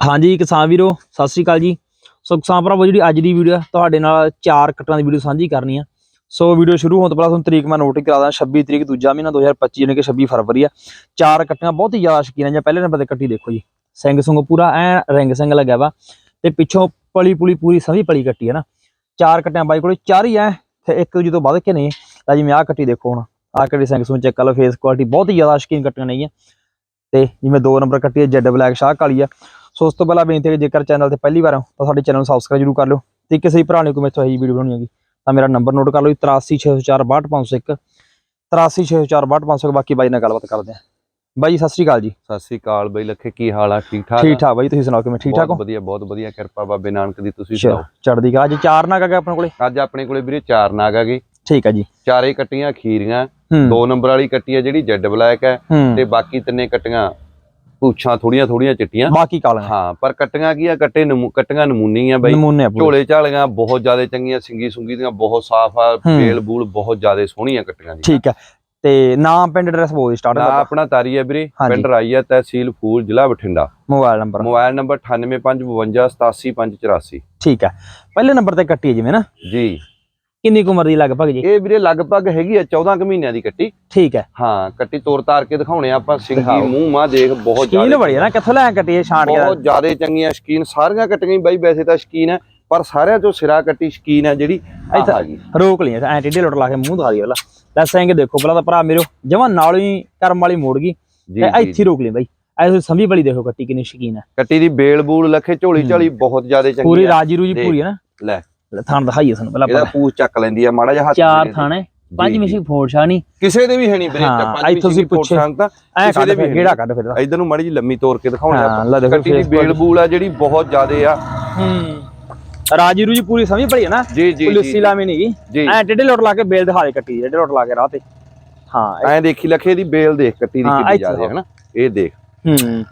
ਹਾਂਜੀ ਕਿਸਾਨ ਵੀਰੋ, ਸਤਿ ਸ੍ਰੀ ਅਕਾਲ ਜੀ। ਸੋ ਕਿਸਾਨ ਭਰਾਵੋ, ਜਿਹੜੀ ਅੱਜ ਦੀ ਵੀਡੀਓ ਤੁਹਾਡੇ ਨਾਲ ਚਾਰ ਕੱਟਾਂ ਦੀ ਵੀਡੀਓ ਸਾਂਝੀ ਕਰਨੀ ਆ। ਸੋ ਵੀਡੀਓ ਸ਼ੁਰੂ ਹੋਣ ਤੋਂ ਪਹਿਲਾਂ ਤੁਹਾਨੂੰ ਤਰੀਕ ਮੈਂ ਨੋਟ ਕਰਾ ਦਾਂ 26 ਤਰੀਕ ਦੂਜਾ ਮਹੀਨਾ 2025 ਯਾਨੀ ਕਿ 26 ਫਰਵਰੀ ਆ। ਚਾਰ ਕੱਟੀਆਂ ਬਹੁਤ ਹੀ ਜ਼ਿਆਦਾ ਸ਼ਕੀਨ ਆ, ਜਾਂ ਪਹਿਲੇ ਨੰਬਰ ਤੇ ਕੱਟੀ ਦੇਖੋ ਜੀ। ਸਿੰਘ ਸੁੰਗ ਪੂਰਾ ਐ ਰਿੰਗ ਸਿੰਘ ਲੱਗਿਆ ਵਾ। ਤੇ ਪਿੱਛੋਂ ਪਲੀ ਪੁਲੀ ਪੂਰੀ ਸਭੀ ਪਲੀ ਕੱਟੀ ਹੈ ਨਾ। ਚਾਰ ਕੱਟਿਆਂ ਬਾਈ ਕੋਲੇ ਚਾਰ ਹੀ ਐ ਤੇ ਇੱਕ ਦੂਜੇ ਤੋਂ ਵੱਧ ਕੇ ਨਹੀਂ। ਤਾਂ ਜਿਵੇਂ ਆਹ ਕੱਟੀ ਦੇਖੋ ਹੁਣ, ਆਹ ਕੱਟੀ ਸਿੰਘ ਸੁੰਗ ਚੈੱਕ ਕਰ ਲਓ ਫੇਸ ਕੁਆਲਿਟੀ ਬਹੁਤ ਹੀ ਜ਼ਿਆਦਾ ਸ਼ਕੀਨ ਕੱਟੀਆਂ ਨਹੀਂ ਆ ਤੇ ਜਿਵੇਂ ਦੋ ਨੰਬਰ ਕੱਟੀ ਹੈ ਜੈਡ ਬਲੈਕ ਸ਼ਾਹ ਕਾਲੀ ਆ ਸੋ ਉਸ ਤੋਂ ਪਹਿਲਾਂ ਬੇਨਤੀ ਹੈ ਜੇਕਰ ਚੈਨਲ ਤੇ ਪਹਿਲੀ ਵਾਰ ਹੋ ਤਾਂ ਸਾਡੇ ਚੈਨਲ ਨੂੰ ਸਬਸਕ੍ਰਾਈਬ ਜਰੂਰ ਕਰ ਲਿਓ ਤੇ ਕਿਸੇ ਵੀ ਭਰਾ ਨੇ ਕੋਈ ਮੈਥੋਂ ਇਹੀ ਵੀਡੀਓ ਬਣਾਉਣੀ ਹੈਗੀ ਤਾਂ ਮੇਰਾ ਨੰਬਰ ਨੋਟ ਕਰ ਲਓ ਜੀ 8360462501 8360462501 ਬਾਕੀ ਬਾਈ ਨਾਲ ਗੱਲਬਾਤ ਕਰਦੇ ਹਾਂ। ਬਾਈ ਸਤਿ ਸ਼੍ਰੀ ਅਕਾਲ ਜੀ। ਸਤਿ ਸ੍ਰੀ ਅਕਾਲ ਬਈ ਲੱਖੇ ਕੀ ਹਾਲ ਆ? ਠੀਕ ਠਾਕ ਠੀਕ ਠਾਕ ਬਾਈ ਤੁਸੀਂ ਸੁਣਾਓ ਕਿਵੇਂ? ਠੀਕ ਠਾਕ ਹੋ? ਬਹੁਤ ਵਧੀਆ ਬਹੁਤ ਵਧੀਆ ਕਿਰਪਾ ਬਾਬੇ ਨਾਨਕ ਦੀ ਤੁਸੀਂ ਸੁਣਾਓ? ਚੜਦੀ ਕਲਾ ਅੱਜ ਚਾਰ ਨਾਗ ਆ ਗਏ ਆਪਣੇ ਕੋਲੇ? ਅੱਜ ਆਪਣੇ ਕੋਲੇ ਵੀਰੇ ਚਾਰ ਨਾਗ ਹੈਗੇ। ਠੀਕ ਹੈ ਜੀ। ਚਾਰੇ ਕੱਟੀਆਂ ਖੀਰੀਆਂ ਦੋ ਨੰਬਰ ਵਾਲੀ ਕੱਟੀ ਹੈ ਜਿਹੜੀ ਜੈਡ ਬਲੈਕ ਹੈ ਤੇ ਬਾਕੀ ਤਿੰਨੇ ਕੱਟੀਆਂ ਪੁੱਛਾਂ ਥੋੜੀਆਂ ਥੋੜੀਆਂ ਚਿੱਟੀਆਂ। ਬਾਕੀ ਕਾਲਾਂ ਹਾਂ ਪਰ ਕੱਟੀਆਂ ਕੀ ਆ? ਕੱਟੇ ਨਮੂ- ਕੱਟੀਆਂ ਨਮੂਨੀ ਆ ਬਈ। ਝੋਲੇ ਝਾਲੀਆਂ ਬਹੁਤ ਜ਼ਿਆਦਾ ਚੰਗੀਆਂ ਸਿੰਗੀ ਸੁੰਗੀ ਦੀਆਂ ਬਹੁਤ ਸਾਫ਼ ਆ। ਬੇਲ ਬੂਲ ਬਹੁਤ ਜ਼ਿਆਦਾ ਸੋਹਣੀਆਂ ਕੱਟੀਆਂ ਜੀ ਠੀਕ ਹੈ ਤੇ ਨਾਮ ਪਿੰਡ ਐਡਰੈਸ ਬੋਲ ਸਟਾਰਟ ਆਪਣਾ ਤਾਰੀ ਹੈ ਵੀਰੇ। ਪਿੰਡ ਰਾਈ ਹੈ ਤਹਿਸੀਲ ਫੂਲ ਜ਼ਿਲ੍ਹਾ Bathinda. Mobile number. Mobile number 9855587584 ਠੀਕ ਹੈ ਪਹਿਲੇ ਨੰਬਰ ਤੇ ਕੱਟੀ ਜਿਵੇਂ ਨਾ। ਜੀ। ਕਿੰਨੀ ਕੁ ਉਮਰ ਦੀ ਲਗਭਗ ਜੀ? ਇਹ ਵੀਰੇ ਲਗਭਗ ਹੈਗੀ ਆ 14 ਕੁ ਮਹੀਨਿਆਂ ਦੀ ਕੱਟੀ। ਠੀਕ ਹੈ। ਹਾਂ ਕੱਟੀ ਤੋਰ ਤਾਰ ਕੇ ਦਿਖਾਉਣੇ ਆ ਆਪਾਂ ਦਿਖਾਓ। ਮੂੰਹ ਮਾ ਦੇਖ ਬਹੁਤ ਸ਼ਕੀਨ ਬੜੀ ਹੈ ਨਾ ਕਿੱਥੋਂ ਲੈ ਕੱਟੀ ਇਹ ਛਾਂਟ ਕੇ? ਬਹੁਤ ਜ਼ਿਆਦਾ ਚੰਗੀਆਂ ਸ਼ਕੀਨ ਸਾਰੀਆਂ ਕੱਟੀਆਂ ਬਾਈ ਵੈਸੇ ਤਾਂ ਸ਼ਕੀਨ ਹੈ ਪਰ ਸਾਰਿਆਂ ਚੋਂ ਸਿਰਾ ਕੱਟੀ ਸ਼ਕੀਨ ਹੈ ਜਿਹੜੀ ਇੱਥੇ- ਹੈਗੀ। ਰੋਕ ਲਈ ਐ ਟੇਢੇ ਲੋਟ ਲਾ ਕੇ ਮੂੰਹ ਦਿਖਾ ਦੀ ਵਾਲਾ ਲੈ ਸਿੰਘ ਦੇਖੋ ਪਹਿਲਾਂ ਤਾਂ ਭਰਾ ਮੇਰੇ ਜਮਾ ਨਾਲ ਹੀ ਕਰਮ ਵਾਲੀ ਮੋੜ ਗਈ। ਤੇ ਇੱਥੇ ਰੋਕ ਲਈ ਬਾਈ। ਐ ਤੁਸੀਂ ਸੰਭੀ ਵਾਲੀ ਦੇਖੋ ਕੱਟੀ ਕਿੰਨੀ ਸ਼ਕੀਨ ਹੈ। ਕੱਟੀ ਦੀ ਬੇਲ ਬੂਲ ਲੱਖੇ ਝੋਲੀ। ਝਾਲੀ ਬਹੁਤ ਜ਼ਿਆਦਾ ਚੰਗੀ ਪੂਰੀ ਰਾਜੀ ਰੂਜੀ। ਪੂਰੀ ਹੈ ਨਾ? ਲੈ। ਲੈ ਥਾਂ ਦਿਖਾਈਏ ਸਾਨੂੰ ਪਹਿਲਾਂ ਇਹਦਾ ਆਪਾਂ। ਪੂਛ ਚੱਕ ਲੈਂਦੀ ਆ ਮਾੜਾ ਜਿਹਾ ਹੱਥ ਚਾਰ। ਥਾਣੇ ਪੰਜ ਜੀ, ਮਿਸ਼ੀ ਫੋੜ ਸ਼ਾਨੀ ਕਿਸੇ ਦੇ ਵੀ ਹੈ ਨਹੀਂ ਵੀਰੇ ਹਾਂ, ਪੰਜ ਇੱਥੋਂ ਮਿਸ਼ੀ ਤੁਸੀਂ ਪੁੱਛੇ। ਫੋੜ ਤਾਂ ਐ ਕਿਸੇ ਕੱਢ ਦੇ ਵੀ ਫਿਰ ਕਿਹੜਾ ਕੱਢ ਫਿਰ। ਇਧਰ ਨੂੰ ਮਾੜੀ ਜੀ ਲੰਮੀ ਤੋਰ ਕੇ ਦਿਖਾਉਣੇ ਹਾਂ, ਆਪਾਂ। ਲੈ ਦੇਖੋ ਕੱਟੀ ਦੀ ਬੇਲ ਬੂਲ ਆ ਜਿਹੜੀ ਬਹੁਤ ਜ਼ਿਆਦਾ ਆ। ਹੂੰ। ਰਾਜੀ ਰੂਜੀ ਪੂਰੀ ਸਮਝ ਪੜੀ ਹੈ ਨਾ? ਜੀ ਜੀ ਨਹੀਂ ਗਈ ਜੀ। ਐ ਟੇਢੇ ਲੋਟ ਲਾ ਕੇ ਬੇਲ ਦਿਖਾ ਦੇ ਕੱਟੀ ਟੇਢੇ ਲੋਟ ਲਾ ਕੇ ਰਾਹ ਤੇ। ਹਾਂ ਐਂ ਦੇਖੀ ਲੱਖੇ ਦੀ ਬੇਲ ਦੇਖ ਕੱਟੀ ਦੀ ਕਿੰਨੀ ਜ਼ਿਆਦਾ ਹੈ ਹਨਾ? ਇਹ ਦੇਖ। ਹੂੰ।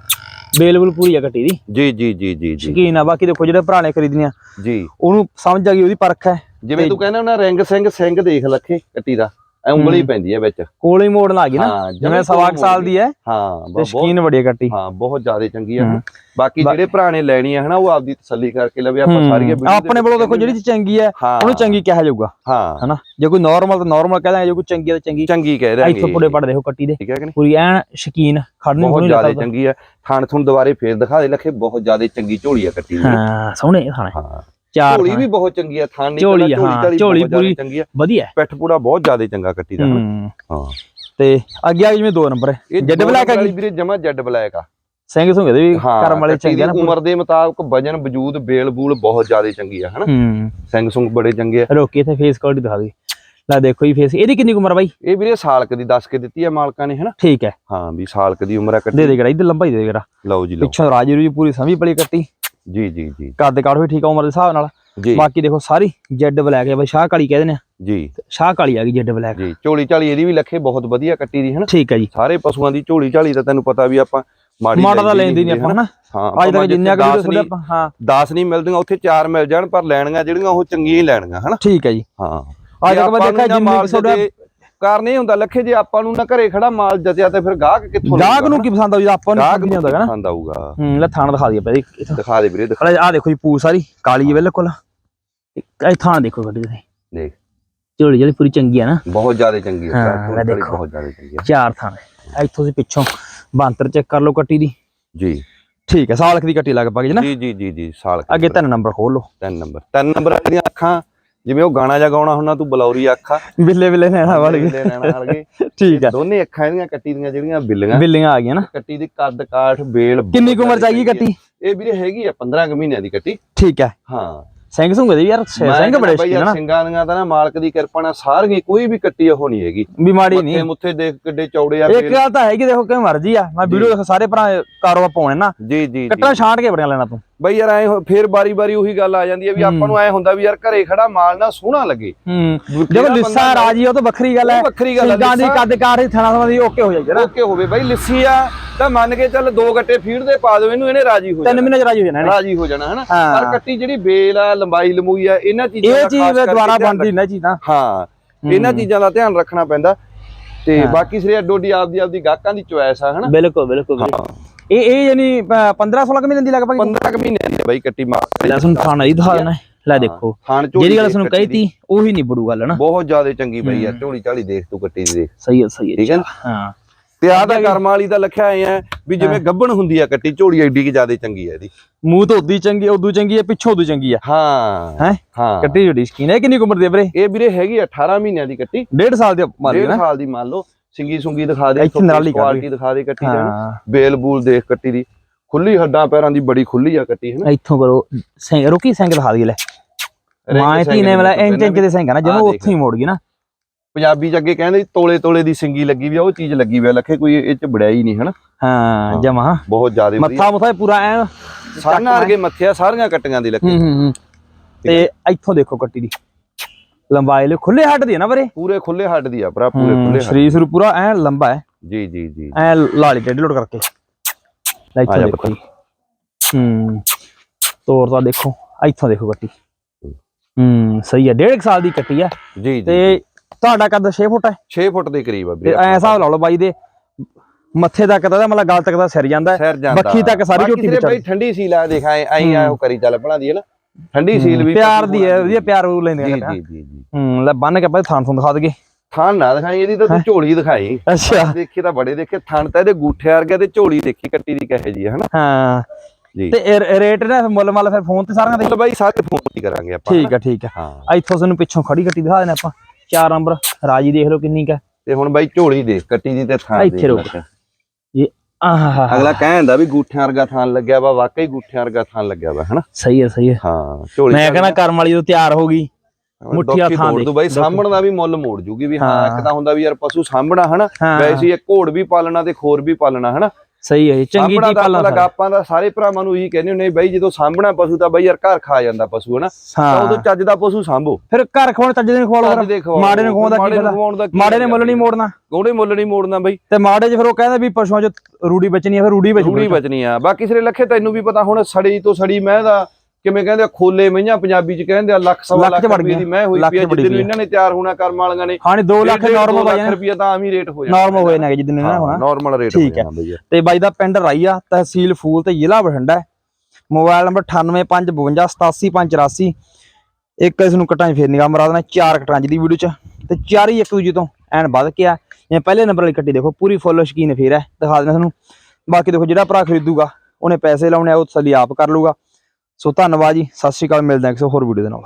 ਬੇਲ ਬੁਲ ਪੂਰੀ ਆ ਕੱਟੀ ਦੀ। ਜੀ ਜੀ ਜੀ ਜੀ ਜੀ। ਸ਼ਕੀਨ ਆ ਬਾਕੀ ਦੇਖੋ ਜਿਹੜੇ ਭਰਾ ਨੇ ਖਰੀਦਣੀਆਂ ਜੀ। ਉਹਨੂੰ ਸਮਝ ਆ ਗਈ ਉਹਦੀ ਪਰਖ ਹੈ। ਜਿਵੇਂ ਤੇ- ਕਹਿੰਦਾ ਨਾ ਰਿੰਗ ਸਿੰਘ ਸਿੰਘ ਦੇਖ ਲੱਖੇ ਕੱਟੀ ਦਾ। ਐ ਉਂਗਲੀ ਹੂੰ। ਪੈਂਦੀ ਹੈ ਵਿੱਚ। ਕੋਲੇ ਮੋੜਨ ਆ ਗਈ ਨਾ ਹਾਂ, ਜਿਵੇਂ ਸਵਾ ਸਾਲ ਦੀ ਹੈ ਹਾਂ ਤੇ ਬਹੁਤ ਸ਼ਕੀਨ ਬੜੀ ਹੈ ਕੱਟੀ। ਹਾਂ ਬਹੁਤ ਜ਼ਿਆਦਾ ਚੰਗੀ ਹੂੰ। ਬਾਕੀ ਜਿਹੜੇ ਭਰਾ ਨੇ ਲੈਣੀ ਆ ਹਨਾ ਉਹ ਆਪਦੀ ਤਸੱਲੀ ਕਰਕੇ ਲਵੇ ਆਪਾਂ ਹੂੰ। ਸਾਰੀਆਂ ਆਪਣੇ ਵੱਲੋਂ ਦੇਖੋ ਜਿਹੜੀ ਚੰਗੀ ਹੈ ਹਾਂ। ਉਹਨੂੰ ਚੰਗੀ ਕਿਹਾ ਜਾਊਗਾ। ਹਾਂ। ਹਨਾ? ਜੇ ਕੋਈ ਨਾਰਮਲ ਤਾਂ ਨਾਰਮਲ ਕਹਿ ਦਾਂਗੇ ਜੇ ਕੋਈ ਚੰਗੀ ਹੈ ਤਾਂ ਚੰਗੀ। ਚੰਗੀ ਕਹਿ ਰਹੇ ਇੱਥੋਂ ਪੁੜੇ ਪੜ ਦੇਖੋ ਕੱਟੀ ਦੇ। ਠੀਕ ਹੈ ਕਿ ਨਹੀਂ? ਪੂਰੀ ਐਨ ਸ਼ਕੀਨ ਖੜਨੀ ਬਹੁਤ ਜ਼ਿਆਦਾ ਚੰਗੀ ਆ। ਥਾਣ ਥੁਣ ਦੁਬਾਰੇ ਫੇਰ ਦਿਖਾ ਦੇ ਲੱਖੇ ਬਹੁਤ ਜ਼ਿਆਦਾ ਚੰਗੀ ਝੋਲੀ ਆ ਕੱਟੀ ਹਾਂ ਸੋਹਣੇ ਥਾਣੇ ਹਾਂ। ਚਾਰ ਝੋਲੀ। ਵੀ ਬਹੁਤ ਚੰਗੀ ਆ ਥਾਣ ਨਹੀਂ ਝੋਲੀ, ਹਾਂ, ਝਾਲੀ ਪੂਰੀ ਚੰਗੀ ਆ। ਵਧੀਆ। ਪਿੱਠ ਪੂੜਾ ਬਹੁਤ ਜ਼ਿਆਦਾ ਚੰਗਾ ਕੱਟੀ ਦਾ। ਹੂੰ। ਤੇ ਅੱਗੇ ਆ ਜਿਵੇਂ ਦੋ ਨੰਬਰ। ਹੈ ਜੈਡ ਦੋ ਬਲੈਕ ਹੈਗੀ ਵੀਰੇ ਜਮਾ ਜੈਡ ਬਲੈਕ ਆ। ਸਿੰਘ ਸੁੰਘ ਦੇ ਵੀ ਕਰਮ ਵਾਲੇ ਚੰਗੇ ਦੀ ਨਾ ਉਮਰ ਦੇ ਮੁਤਾਬਕ ਵਜਨ ਵਜੂਦ ਬੇਲ ਬੂਲ ਬਹੁਤ ਜ਼ਿਆਦਾ ਚੰਗੀ ਆ ਹਨਾ। ਸਿੰਘ ਸੁੰਗ ਬੜੇ ਚੰਗੇ ਆ। ਰੋਕੀ ਇੱਥੇ ਫੇਸ ਕੁਆਲਿਟੀ ਦਿਖਾ ਦੇ। ਲੈ ਦੇਖੋ ਜੀ ਫੇਸ ਇਹਦੀ ਕਿੰਨੀ ਉਮਰ ਆ ਬਾਈ? ਇਹ ਵੀਰੇ ਸਾਲਕ ਦੀ ਦੱਸ ਕੇ ਦਿੱਤੀ ਆ ਮਾਲਕਾਂ ਨੇ ਹਨਾ। ਠੀਕ ਹੈ। ਹਾਂ ਵੀ ਸਾਲਕ ਦੀ ਉਮਰ ਆ ਦੇ ਕੱਟੀ। ਦੇ ਕਿਹੜਾ ਇੱਧਰ ਲੰਬਾਈ ਦੇ ਦੇ ਕਿਹੜਾ ਲਓ ਜੀ ਲਓ। ਪਿੱਛੋਂ ਰਾਜੀ ਰੂਜੀ ਪੂਰੀ ਸਮਝ ਪਲੀ ਕੱਟੀ। ਜੀ ਜੀ ਜੀ। ਕੱਦ ਕਾਠ ਵੀ ਠੀਕ ਆ ਉਮਰ ਦੇ ਹਿਸਾਬ ਨਾਲ। ਜੀ। ਬਾਕੀ ਦੇਖੋ ਸਾਰੀ ਜੈਡ ਬਲੈਕ ਹੈ ਬਈ ਸ਼ਾਹ ਕਾਲੀ ਕਹਿੰਦੇ ਨੇ ਜੀ। ਸ਼ਾਹ ਕਾਲੀ ਆ ਗਈ ਜੈਡ ਬਲੈਕ। ਜੀ ਝੋਲੀ ਝਾਲੀ ਇਹਦੀ ਵੀ ਲੱਖੇ ਬਹੁਤ ਵਧੀਆ ਕੱਟੀ ਦੀ ਹਨਾ? ਠੀਕ ਹੈ ਜੀ। ਸਾਰੇ ਪਸ਼ੂਆਂ ਦੀ ਝੋਲੀ ਝਾਲੀ ਤਾਂ ਤੈਨੂੰ ਪਤਾ ਵੀ ਆਪਾਂ ਮਾੜੀ ਮਾੜਾ ਤਾਂ ਲੈਂਦੀ ਨਹੀਂ ਆਪਾਂ ਹਨਾ। ਹਾਂ ਅੱਜ ਤੱਕ ਜਿੰਨੀਆਂ ਕੁ ਵੀਡੀਓ ਆਪਾਂ ਹਾਂ। 10 ਨਹੀਂ ਮਿਲਦੀਆਂ ਉੱਥੇ 4 ਮਿਲ ਜਾਣ ਪਰ ਲੈਣੀਆਂ ਜਿਹੜੀਆਂ ਉਹ ਚੰਗੀਆਂ ਹੀ ਲੈਣੀਆਂ ਹਨਾ? ਠੀਕ ਹੈ ਜੀ। ਹਾਂ। ਅੱਜ ਤੱਕ ਮੈਂ ਨੂੰ ਦੇਖਿਆ ਨਾ ਜਿੰਨੀ ਕੁ ਤੁਹਾਡਾ ਕਾਰਨ ਇਹ ਹੁੰਦਾ ਲੱਖੇ ਜੇ ਆਪਾਂ ਨੂੰ ਨਾ ਘਰੇ ਖੜਾ ਮਾਲ ਜਤਿਆ ਤੇ ਫਿਰ ਗਾਹਕ ਕਿੱਥੋਂ ਗਾਹਕ ਨੂੰ ਕੀ ਪਸੰਦ ਆਉ ਆਪਾਂ ਨੂੰ ਪਸੰਦ ਆਉਂਦਾ ਪਸੰਦ ਆਊਗਾ? ਹੂੰ ਲੈ ਥਾਣ ਦਿਖਾ ਦਈਏ ਪਹਿਲੇ ਦਿਖਾ ਦੇ ਵੀਰੇ ਦਿਖਾ ਆ ਦੇਖੋ ਜੀ ਪੂ ਸਾਰੀ ਕਾਲੀ ਹੈ ਬਿਲਕੁਲ। ਇਹ ਥਾਣ ਦੇਖੋ ਗੱਡੀ ਦੇ ਦੇਖ। ਝੋਲੀ ਜਿਹੜੀ ਪੂਰੀ ਚੰਗੀ ਆ ਨਾ। ਬਹੁਤ ਜ਼ਿਆਦਾ ਚੰਗੀ ਹੈ। ਹਾਂ, ਦੇਖੋ। ਬਹੁਤ ਜ਼ਿਆਦਾ ਚੰਗੀ ਹੈ। ਚਾਰ ਹੈ। ਇੱਥੋਂ ਤੁਸੀਂ ਪਿੱਛੋਂ ਬਾਂਤਰ ਚੈੱਕ ਕਰ ਲਓ ਕੱਟੀ ਦੀ। ਜੀ। ਠੀਕ ਹੈ ਸਾਲਕ ਦੀ ਕੱਟੀ ਲਗਭਗ ਜੀ ਨਾ। ਜੀ ਜੀ ਜੀ ਜੀ ਸਾਲ ਅੱਗੇ ਤਿੰਨ ਨੰਬਰ ਖੋਲ ਲਓ। ਤਿੰਨ ਨੰਬਰ। ਤਿੰਨ ਨੰਬਰ ਦੀਆਂ ਅੱਖਾਂ ਜਿਵੇਂ ਉਹ ਗਾਣਾ ਜਾ ਗਾਉਣਾ ਹੁੰਦਾ ਤੂੰ ਬਲੌਰੀ ਅੱਖਾਂ ਬਿੱਲੇ ਬਿੱਲੇ ਨੈਣਾ ਵਾਲੇ ਬਿੱਲੇ ਨੈਣਾ ਗਏ। ਠੀਕ ਹੈ ਦੋਨੇ ਅੱਖਾਂ ਇਹਦੀਆਂ ਕੱਟੀ ਦੀਆਂ ਜਿਹੜੀਆਂ ਬਿੱਲੀਆਂ। ਬਿੱਲੀਆਂ ਆ ਗਈਆਂ ਨਾ। ਕੱਟੀ ਦੀ ਕੱਦ ਕਾਠ ਬੇਲ ਕਿੰਨੀ ਕੁ ਉਮਰ ਚ ਆਈ ਕੱਟੀ। ਇਹ ਵੀਰੇ ਹੈਗੀ ਆ 15 ਕੁ ਮਹੀਨਿਆਂ ਦੀ ਕੱਟੀ। ਠੀਕ ਹੈ ਹਾਂ। ਸਿੰਘ ਸੁੰਘ ਦੇ ਯਾਰ ਸਿੰਘ ਬੜੇ ਸ਼ਕੀਨ ਨਾ ਸਿੰਘਾਂ ਦੀਆਂ ਤਾਂ ਨਾ ਮਾਲਕ ਦੀ ਕਿਰਪਾ ਨਾਲ ਸਾਰੀਆਂ ਕੋਈ ਵੀ ਕੱਟੀ ਉਹ ਨਹੀਂ ਹੈਗੀ। ਵੀ ਮਾੜੀ ਮੱਥੇ ਨਹੀਂ। ਮੁੱਥੇ ਦੇਖ ਕਿੱਡੇ ਚੌੜੇ ਆ ਇੱਕ। ਗੱਲ ਤਾਂ ਹੈ ਕਿ ਦੇਖੋ ਕਿਵੇਂ ਮਰਜ਼ੀ ਆ। ਮੈਂ ਵੀਡੀਓ ਦੇਖ ਸਾਰੇ ਭਰਾ ਕਾਰੋਬਾਰ ਪਾਉਣੇ ਨਾ। ਜੀ ਜੀ ਕੱਟਣਾ ਛਾਂਟ ਕੇ ਬੜੀਆਂ ਲੈਣਾ ਤੂੰ। ਬਈ ਯਾਰ ਐ ਫੇਰ ਬਾਰੀ ਬਾਰੀ ਉਹੀ ਗੱਲ ਆ ਜਾਂਦੀ ਹੈ ਵੀ ਆਪਾਂ ਨੂੰ ਐ ਹੁੰਦਾ ਵੀ ਯਾਰ ਘਰੇ ਖੜਾ ਮਾਲ ਨਾ ਸੋਹਣਾ ਲੱਗੇ। ਹੂੰ। ਜਦੋਂ ਲਿੱਸਾ ਰਾਜੀ ਉਹ ਤਾਂ ਵੱਖਰੀ ਗੱਲ ਹੈ। ਵੱਖਰੀ ਗੱਲ ਹੈ, ਸਿੰਘਾਂ ਦੀ ਕੱਦ ਦੀ ਥਣਾ ਥਣਾ ਦੀ ਓਕੇ ਹੋ ਜਾਏਗੀ ਨਾ। ਓਕੇ ਹੋਵੇ। ਬਈ ਲਿੱਸੀ ਆ ਤਾਂ ਮੰਨ ਕੇ ਚੱਲ ਦੋ ਗੱਟੇ ਫੀਡ ਦੇ ਪਾ ਦਿਓ ਇਹਨੂੰ ਇਹਨੇ ਰਾਜੀ ਹੋ ਤਿੰਨ ਜਾਣਾ। ਮਹੀਨੇ ਚ ਰਾਜੀ ਹੋ ਜਾਣਾ। ਰਾਜੀ ਹੋ ਜਾਣਾ ਹਨਾ? ਹਾਂ। ਪਰ ਕੱਟੀ ਜਿਹੜੀ ਬੇਲ ਆ ਲੰਬਾਈ ਲੰਮੂਈ ਆ ਇਹਨਾਂ ਚੀਜ਼ਾਂ ਇਹ ਦਾ ਚੀਜ਼ ਖਾਸ ਕਰਕੇ ਦੁਬਾਰਾ ਬਣਦੀ ਨਾ ਚੀਜ਼ ਹਾਂ ਇਹਨਾਂ ਚੀਜ਼ਾਂ ਦਾ ਧਿਆਨ ਰੱਖਣਾ ਪੈਂਦਾ। ਤੇ ਹਾਂ। ਬਾਕੀ ਸਿਰੇ ਅੱਡੋ ਅੱਡੀ ਆਪਦੀ ਆਪਦੀ ਗਾਹਕਾਂ ਦੀ ਚੁਆਇਸ ਆ ਹਨਾ? ਬਿਲਕੁਲ ਬਿਲਕੁਲ ਬਿਲਕੁਲ। ਇਹ ਇਹ ਯਾਨੀ 15 16 ਮਹੀਨੇ ਦੀ ਲਗਭਗ? 15 ਕੁ ਮਹੀਨੇ ਦੀ ਆ ਬਾਈ ਕੱਟੀ ਮਾਰ ਲੈ ਤੁਹਾਨੂੰ ਖਾਣਾ ਹੀ ਦਿਖਾ ਦੇਣਾ ਲੈ ਦੇਖੋ। ਝੋਲੀ ਜਿਹੜੀ ਗੱਲ ਦੇਖ ਤੁਹਾਨੂੰ ਕੱਟੀ ਕਹੀ ਤੀ ਉਹੀ ਨਹੀਂ ਬੜੂ ਗੱਲ ਨਾ ਬਹੁਤ ਜ਼ਿਆਦਾ ਚੰਗੀ ਬਈ ਆ। ਝੋਲੀ ਝਾਲੀ ਦੇਖ ਤੂੰ ਕੱਟੀ ਦੀ ਦੇਖ। ਸਹੀ ਹੈ ਸਹੀ ਹੈ ਠੀਕ ਹੈ ਨਾ? ਹਾਂ। ਤੇ ਆਹ ਤਾਂ ਕਰਮ ਵਾਲੀ ਦਾ ਲਖਿਆ ਆਏ ਆ ਵੀ ਜਿਵੇਂ ਗੱਬਣ ਹੁੰਦੀ ਆ ਕੱਟੀ ਝੋਲੀ ਐਡੀ ਕਿ ਜ਼ਿਆਦਾ ਚੰਗੀ ਆ ਇਹਦੀ। ਮੂੰਹ ਤੋਂ ਉਦੀ ਚੰਗੀ ਉਦੋਂ ਚੰਗੀ ਹੈ ਪਿੱਛੋਂ ਉਦੋਂ ਚੰਗੀ ਆ। ਹਾਂ। ਹੈਂ? ਹਾਂ। ਕੱਟੀ ਜੁੜੀ ਸਕੀਨ ਹੈ ਕਿੰਨੀ ਉਮਰ ਦੀ ਵੀਰੇ? ਇਹ ਵੀਰੇ ਹੈਗੀ ਆ 18 ਮਹੀਨਿਆਂ ਦੀ ਕੱਟੀ। ਡੇਢ ਸਾਲ ਦੀ ਮਾਰੀ ਡੇਢ ਨਾ। ਸਾਲ ਦੀ ਮੰਨ ਲਓ। ਸਿੰਗੀ ਸੁੰਗੀ ਦਿਖਾ ਦੇ ਇੱਥੇ ਕਰ ਕੁਆਲਿਟੀ ਦਿਖਾ ਦੇ ਕੱਟੀ ਦਾ ਨਾ। ਹਾਂ। ਬੇਲ ਬੂਲ ਦੇਖ ਕੱਟੀ ਦੀ। ਖੁੱਲੀ ਹੱਡਾਂ ਪੈਰਾਂ ਦੀ ਬੜੀ ਖੁੱਲੀ ਆ ਕੱਟੀ ਹੈ ਨਾ? ਇੱਥੋਂ ਕਰੋ। ਸਿੰਘ ਰੁਕੀ ਸਿੰਘ ਦਿਖਾ ਦੀ ਲੈ। ਮਾਂ ਧੀ ਨੇ ਦੇਖੋ ਇੰਚ ਇੰਚ ਦੇ ਸਿੰਘ ਨਾ ਜਦੋਂ। ਉੱਥੇ ਹੀ ਮੋੜ ਗਈ ਨਾ। ਪੰਜਾਬੀ ਚ ਅੱਗੇ ਕਹਿੰਦੇ ਤੋਲੇ ਤੋਲੇ ਦੀ ਸਿੰਗੀ ਲੱਗੀ ਵੀ ਆ ਉਹ ਚੀਜ਼ ਲੱਗੀ ਵੀ ਆ ਲੱਖੇ ਕੋਈ ਇਹ ਚ ਬੜਾਈ ਨਹੀਂ ਹਨਾ ਹਾਂ। ਜਮਾ। ਬਹੁਤ ਜ਼ਿਆਦਾ ਮੱਥਾ ਮੁੱਥਾ ਪੂਰਾ ਐ ਸਾਰਿਆਂ ਵਰਗੇ ਮੱਥੇ ਆ ਸਾਰੀਆਂ ਕੱਟੀਆਂ ਦੀ ਹੂੰ। ਤੇ ਇੱਥੋਂ ਦੇਖੋ ਕੱਟੀ ਦੀ। ਲੰਬਾਈ ਲੈ ਖੁੱਲੇ ਹੱਡ ਦੀ ਹੈ ਨਾ ਵੀਰੇ? ਪੂਰੇ ਖੁੱਲੇ ਹੱਡ ਦੀ ਆ ਭਰਾ ਪੂਰੇ ਖੁੱਲੇ ਸਰੀਰ ਸਰੂ ਪੂਰਾ ਐ ਲੰਬਾ ਹੈ। ਜੀ ਜੀ ਜੀ। ਐ ਲਾਲੀ ਟੇਢੀ ਲੋਡ ਕਰਕੇ। ਲੈ ਇੱਥੋਂ ਦੇਖੋ ਜੀ। ਹੂੰ ਤੋਰ ਤਾਂ ਦੇਖੋ। ਇੱਥੋਂ ਦੇਖੋ ਕੱਟੀ ਹੂੰ। ਸਹੀ ਹੈ ਡੇਢ ਕੁ ਸਾਲ ਦੀ ਕੱਟੀ ਆ ਜੀ ਤੇ ਜੀ ਤੁਹਾਡਾ ਕੱਦ 6 ਫੁੱਟ ਹੈ? 6 ਫੁੱਟ ਦੇ ਕਰੀਬ ਆ ਤੇ ਵੀਰੇ। ਐ ਹਿਸਾਬ ਲਾ ਲਓ ਬਾਈ ਦੇ ਮੱਥੇ ਤੱਕ ਇਹਦਾ ਮਤਲਬ ਗਲ ਤੱਕ ਦਾ ਸਿਰ ਜਾਂਦਾ ਹੈ। ਸਿਰ ਜਾਂਦਾ। ਬੱਖੀ ਤੱਕ ਸਾਰੀ ਬਾਕੀ ਝੋਟੀ ਵਿਚਾਰ ਬਈ ਠੰਡੀ ਸੀਲ ਆ ਦੇਖ ਐ ਐਂ ਆ ਉਹ ਕਰੀ ਚੱਲ ਭਣਾ ਦੀ ਹੈ ਨਾ। ਠੰਡੀ ਸੀਲ ਵੀ ਪਿਆਰ ਦੀ ਹੈ ਵਧੀਆ ਪਿਆਰ ਉਹ ਲੈਂਦੇ ਜੀ ਆ ਜੀ ਜੀ ਜੀ। ਹੂੰ ਲੈ ਬੰਨ ਕੇ ਭਾਈ ਥਾਂ ਥੋਂ ਦਿਖਾ ਦਗੇ ਥਾਣ ਨਾ ਦਿਖਾਈ ਇਹਦੀ ਤਾਂ ਤੂੰ ਝੋਲੀ ਦਿਖਾਈ। ਅੱਛਾ। ਦੇਖੇ ਤਾਂ ਬੜੇ ਦੇਖੇ ਥਣ ਤਾਂ ਇਹਦੇ ਗੂਠੇ ਵਰਗੇ ਤੇ ਝੋਲੀ ਦੇਖੀ ਕੱਟੀ ਦੀ ਕਹੇ ਜੀ ਹਨਾ? ਹਾਂ। ਜੀ। ਤੇ ਰੇਟ ਨਾ ਮੁੱਲ ਮੱਲ ਫਿਰ ਫੋਨ ਤੇ ਸਾਰਿਆਂ ਦੇ ਬਾਈ ਸਾਰੇ ਫੋਨ ਹੀ ਕਰਾਂਗੇ ਆਪਾਂ ਠੀਕ ਆ ਠੀਕ ਆ। ਹਾਂ। ਇੱਥੋਂ ਤੁਹਾਨੂੰ ਪਿੱਛੋਂ ਖੜੀ ਕੱਟੀ ਦਿਖਾ ਦੇਣਾ ਆਪਾਂ। ਚਾਰ ਨੰਬਰ ਰਾਜੀ ਦੇਖ ਲਓ ਕਿੰਨੀ ਕਾ ਤੇ ਹੁਣ ਬਾਈ ਝੋਲੀ ਦੇਖ ਕੱਟੀ ਦੀ ਤੇ ਥਾਂ ਇੱਥੇ ਦੇਖ ਰੁਕ। ਲੈ। ਇਹ ਆਹ। ਅਗਲਾ ਕਹਿੰਦਾ ਵੀ ਗੂਠਿਆਂ ਵਰਗਾ ਥਾਂ ਲੱਗਿਆ ਵਾ ਵਾਕਈ ਗੂਠਿਆਂ ਵਰਗਾ ਥਾਂ ਲੱਗਿਆ ਵਾ ਹਨਾ? ਸਹੀ ਹੈ ਸਹੀ ਹੈ। ਹਾਂ ਝੋਲੀ ਮੈਂ ਕਹਿੰਦਾ ਕਰਮ ਵਾਲੀ ਤੋਂ ਤਿਆਰ ਹੋ ਗਈ। ਮੁੱਠੀ ਆ ਮੁੱਠੀ ਥਾਂ ਦੇ। ਬਾਈ। ਸਾਂਭਣ ਦਾ ਵੀ ਮੁੱਲ ਮੋੜ ਜੂਗੀ ਵੀ ਹਾਂ। ਇੱਕ ਤਾਂ ਹੁੰਦਾ ਵੀ ਯਾਰ ਪਸ਼ੂ ਸਾਂਭਣਾ ਹਨਾ? ਵੈਸੇ ਹੀ ਇਹ ਘੋੜ ਵੀ ਪਾਲਣਾ ਤੇ ਖੋਰ ਵੀ ਪਾਲਣਾ ਹਨਾ? ਸਹੀ ਹੈ ਚੰਗੀ ਜੀ ਪਾਲਣਾ ਆਪਾਂ ਆਪਾਂ ਦਾ ਸਾਰੇ ਭਰਾਵਾਂ ਨੂੰ ਇਹੀ ਕਹਿੰਦੇ ਹੁੰਦੇ ਬਈ ਜਦੋਂ ਸਾਂਭਣਾ ਪਸ਼ੂ ਤਾਂ ਬਈ ਯਾਰ ਘਰ ਖਾ ਜਾਂਦਾ ਪਸ਼ੂ ਹਨਾ? ਤਾਂ ਉਦੋਂ ਚੱਜ ਦਾ ਪਸ਼ੂ ਸਾਂਭੋ। ਫਿਰ ਘਰ ਖਵਾਉਣ ਚੱਜ ਦੇ ਖਵਾਲੋ ਦੇ। ਮਾੜੇ ਨੂੰ ਖਵਾਉਣ ਦਾ ਕੀ ਮਾੜੇ ਨੂੰ ਫਾਇਦਾ? ਦਾ ਮਾੜੇ ਨੇ ਮੁੱਲ ਨਹੀਂ ਮੋੜਨਾ। ਉਹਨੇ ਮੁੱਲ ਨਹੀਂ ਮੋੜਨਾ ਬਈ। ਤੇ ਮਾੜੇ 'ਚ ਫਿਰ ਉਹ ਕਹਿੰਦਾ ਵੀ ਪਸ਼ੂਆਂ 'ਚ ਰੂੜੀ ਬਚਣੀ ਆ ਫਿਰ ਰੂੜੀ ਬਚਣੀ ਆ। ਬਾਕੀ ਸਿਰੇ ਲੱਖੇ ਤੈਨੂੰ ਵੀ ਪਤਾ ਹੁਣ ਸੜੀ ਤੋਂ ਸੜੀ ਮੈਂ ਦਾ ਕਿਵੇਂ ਕਹਿੰਦੇ ਆ ਖੋਲੇ ਮਈਆਂ ਪੰਜਾਬੀ ਚ ਕਹਿੰਦੇ ਆ ਲੱਖ ਸਵਾ ਲੱਖ ਰੁਪਏ। ਦੀ ਮੈਂ ਹੋਈ ਪਈ ਜਿੱਦਨ। ਇਹਨਾਂ ਨੇ ਤਿਆਰ ਹੋਣਾ ਕਰਮ ਵਾਲੀਆਂ ਨੇ ਹਾਂ 2 ਲੱਖ ਨਾਰਮਲ ਲੱਖ ਵਜਨ ਰੁਪਏ ਤਾਂ ਆਮ ਹੀ ਰੇਟ ਹੋ ਜਾਣਾ ਨਾਰਮਲ ਹੋਏ ਨੇ ਜਿੱਦਨ ਨਾ ਹੋਣਾ। ਨਾਰਮਲ ਰੇਟ ਠੀਕ ਹੈ। ਹੋ। ਜਾਣਾ ਬਈ ਤੇ ਬਾਈ ਦਾ ਪਿੰਡ ਰਾਈਆ ਤਹਿਸੀਲ ਫੂਲ ਤੇ ਜ਼ਿਲ੍ਹਾ ਬਠਿੰਡਾ ਹੈ। ਮੋਬਾਈਲ ਨੰਬਰ 9855587584 ਇੱਕ ਇਸ ਨੂੰ ਕਟਾਂ ਫੇਰ ਨਿਗਾਹ ਮਰਾ ਦੇਣਾ ਚਾਰ ਕਟਾਂ ਦੀ ਵੀਡੀਓ 'ਚ। ਤੇ ਚਾਰ ਹੀ ਇੱਕ ਦੂਜੇ ਤੋਂ ਐਨ ਵੱਧ ਕੇ ਆ। ਜਿਵੇਂ ਪਹਿਲੇ ਨੰਬਰ ਵਾਲੀ ਕੱਟੀ ਦੇਖੋ ਪੂਰੀ ਫੁੱਲ ਸ਼ਕੀਨ ਫੇਰ ਹੈ। ਦਿਖਾ ਦੇਣਾ ਤੁਹਾਨੂੰ। ਬਾਕੀ ਦੇਖੋ ਜਿਹੜਾ ਭਰਾ ਖਰੀਦੂਗਾ ਉਹਨੇ ਪੈਸੇ ਲਾਉਣੇ ਆ ਉਹ ਤਸੱਲੀ ਆਪ ਕਰ ਲੂਗਾ ਸੋ ਧੰਨਵਾਦ ਜੀ ਸਤਿ ਸ਼੍ਰੀ ਅਕਾਲ ਮਿਲਦੇ ਹਾਂ ਕਿਸੇ ਹੋਰ ਵੀਡੀਓ ਦੇ ਨਾਲ।